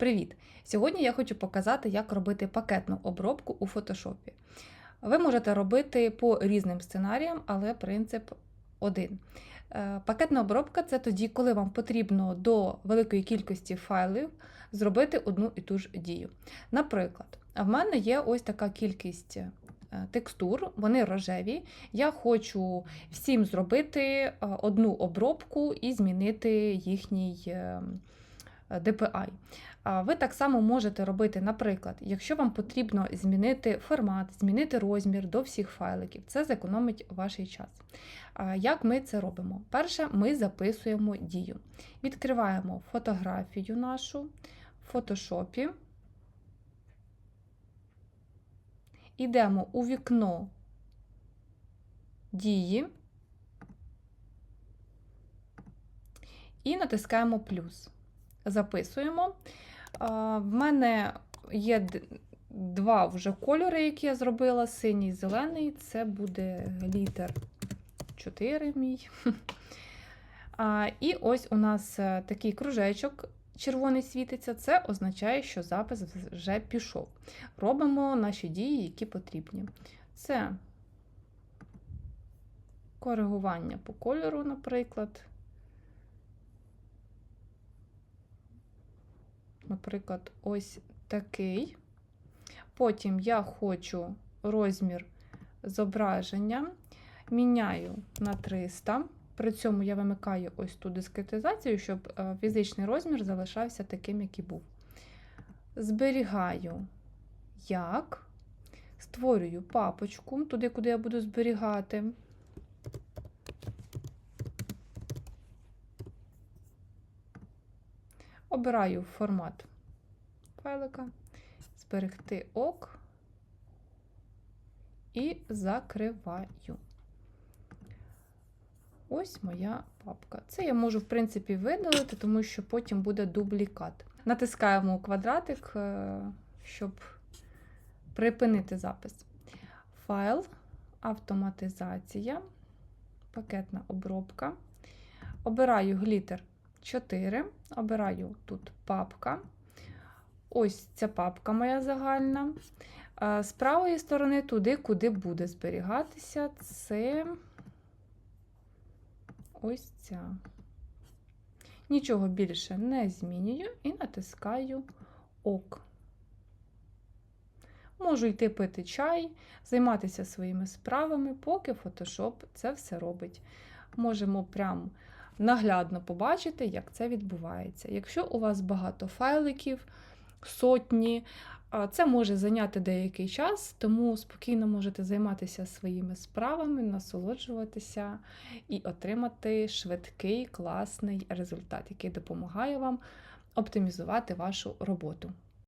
Привіт! Сьогодні я хочу показати, як робити пакетну обробку у Photoshop. Ви можете робити по різним сценаріям, але принцип один. Е, Пакетна обробка це тоді, коли вам потрібно до великої кількості файлів зробити одну і ту ж дію. Наприклад, в мене є ось така кількість е, текстур, вони рожеві. Я хочу всім зробити е, одну обробку і змінити їхній DPI. Ви так само можете робити, наприклад, якщо вам потрібно змінити формат, змінити розмір до всіх файликів, це зекономить ваш час. Як ми це робимо? Перше, ми записуємо дію. Відкриваємо фотографію нашу в фотошопі. Йдемо у вікно дії і натискаємо плюс. Записуємо. В мене є два вже кольори, які я зробила: синій і зелений. Це буде літер 4 мій. І ось у нас е, такий кружечок червоний світиться. Це означає, що запис вже пішов. Робимо наші дії, які потрібні. Це коригування по кольору, наприклад. Наприклад, ось такий. Потім я хочу розмір зображення, міняю на 300. При цьому я вимикаю ось ту дискретизацію, щоб е, фізичний розмір залишався таким, як і був. Зберігаю як, створюю папочку, туди, куди я буду зберігати. Обираю формат файлика, зберегти ок і закриваю. Ось моя папка. Це я можу, в принципі, видалити, тому що потім буде дублікат. Натискаємо квадратик, е, щоб припинити запис. Файл, автоматизація, пакетна обробка. Обираю глітер 4. Обираю тут папка. Ось ця папка моя загальна. Е, З правої сторони, туди, куди буде зберігатися, це ось ця. Нічого більше не змінюю і натискаю ОК. Можу йти пити чай, займатися своїми справами, поки Photoshop це все робить. Можемо прямо наглядно побачити, як це відбувається. Якщо у вас багато файликів, сотні, це може зайняти деякий час, тому спокійно можете займатися своїми справами, насолоджуватися і отримати швидкий, класний результат, який допомагає вам оптимізувати вашу роботу.